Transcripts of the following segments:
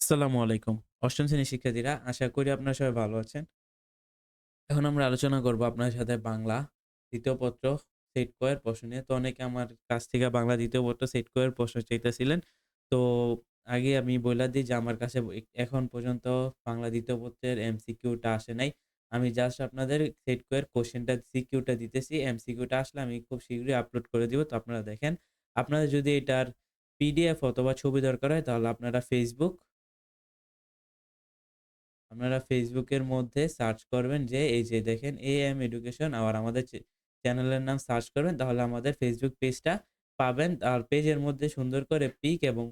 আসসালামু আলাইকুম। অষ্টম শ্রেণির শিক্ষার্থীরা, আশা করি আপনারা সবাই ভালো আছেন। এখন আমরা আলোচনা করব আপনার সাথে বাংলা ২য় পত্র সেট ক এর প্রশ্ন নিয়ে। তো অনেকে আমার কাছ থেকে বাংলা ২য় পত্র সেট ক এর প্রশ্ন চাইতেছিলেন। তো আগে আমি বইলা দিই যে আমার কাছে এখন পর্যন্ত বাংলা ২য় পত্রের এমসিকিউটা আসে নাই। আমি জাস্ট আপনাদের সেট ক এর কোয়েশ্চেনটা সিকিউটা দিতেছি। এমসিকিউটা আসলে আমি খুব শীঘ্রই আপলোড করে দিব। তো আপনারা দেখেন। আপনাদের যদি এটার পিডিএফ অথবা ছবি দরকার হয় তাহলে আপনারা Facebook আপনারা ফেসবুকের মধ্যে সার্চ করবেন যে এই যে দেখেন এএম এডুকেশন আবার আমাদের চ্যানেলের নাম সার্চ করবেন তাহলে আমাদের ফেসবুক পেজটা পাবেন। আর পেজের মধ্যে সুন্দর করে পিক এবং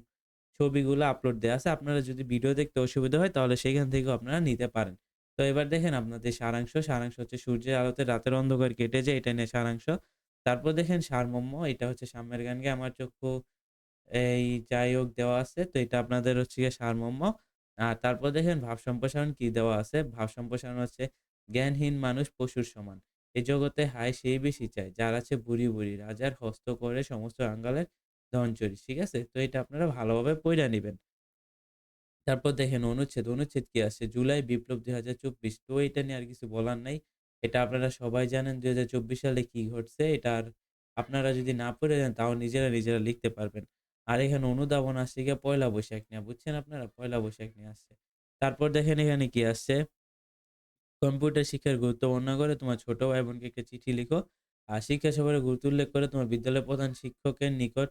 ছবিগুলো আপলোড দেওয়া আছে। আপনারা যদি ভিডিও দেখতে অসুবিধা হয় তাহলে সেখান থেকেও আপনারা নিতে পারেন। তো এবার দেখেন আপনাদের সারাংশ, সারাংশ হচ্ছে সূর্যের আলোতে রাতের অন্ধকার কেটে যায় এটা নিয়ে সারাংশ। তারপর দেখেন সারমর্ম এটা হচ্ছে সাম্যের গানকে আমার চক্ষু এই যাই হোক দেওয়া আছে। তো এটা আপনাদের হচ্ছে গিয়ে সারমর্ম। আর তারপর দেখেন ভাব সম্প্রসারণ কি দেওয়া আছে? ভাব সম্প্রসারণ হচ্ছে জ্ঞানহীন মানুষ পশুর সমান। এ জগতে হায় সেই বেশি চায়। যার আছে বুড়ি বুড়ি রাজার হস্ত করে সমস্ত আঙ্গালের ধন চুরি। ঠিক আছে? তো এটা আপনারা ভালোভাবে পইড়া নিবেন। তারপর দেখেন অনুচ্ছেদ, অনুচ্ছেদ কি আছে? জুলাই বিপ্লব ২০২৪ তো এটা নিয়ে আর কিছু বলার নাই। এটা আপনারা সবাই জানেন ২০২৪ সালে কি ঘটছে। এটা আর আপনারা যদি না পড়ে যান তাও নিজেরা, নিজেরা লিখতে পারবেন। আর এখানে অনুধাবন আসছে গিয়ে পয়লা বৈশাখ নিয়ে। বুঝছেন আপনারা? পয়লা বৈশাখ নিয়ে আসছে। তারপর দেখেন এখানে কি আসছে? কম্পিউটার শিক্ষার গুরুত্ব বর্ণনা করে তোমার ছোট ভাই বোনকে একটা চিঠি লিখো। আর শিক্ষা সফরের গুরুত্ব উল্লেখ করে তোমার বিদ্যালয়ের প্রধান শিক্ষকের নিকট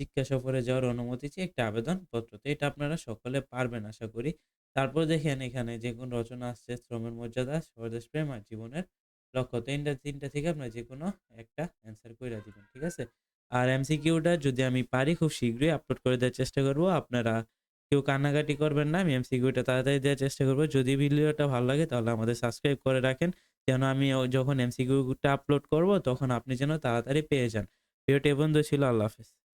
শিক্ষা সফরে যাওয়ার অনুমতি চেয়ে একটা আবেদনপত্র। তো এটা আপনারা সকলে পারবেন আশা করি। তারপর দেখেন এখানে যেকোনো রচনা আসছে শ্রমের মর্যাদা, স্বদেশপ্রেম আর জীবনের লক্ষ্য। তো এইটা ৩ টা থেকে আপনারা যেকোনো একটা অ্যান্সার করে দিবেন। ঠিক আছে? আর এমসিকিউটা যদি আমি পারি খুব শীঘ্রই আপলোড করে দেওয়ার চেষ্টা করব। আপনারা কেউ কান্নাকাটি করবেন না। আমি এমসিকিউটা তাড়াতাড়ি দেওয়ার চেষ্টা করব। যদি ভিডিওটা ভালো লাগে তাহলে আমাদের সাবস্ক্রাইব করে রাখেন। যেন আমি যখন এমসিকিউটা আপলোড করব তখন আপনি যেন তাড়াতাড়ি পেয়ে যান। ভিডিওটি বন্ধু ছিল। আল্লাহ হাফেজ।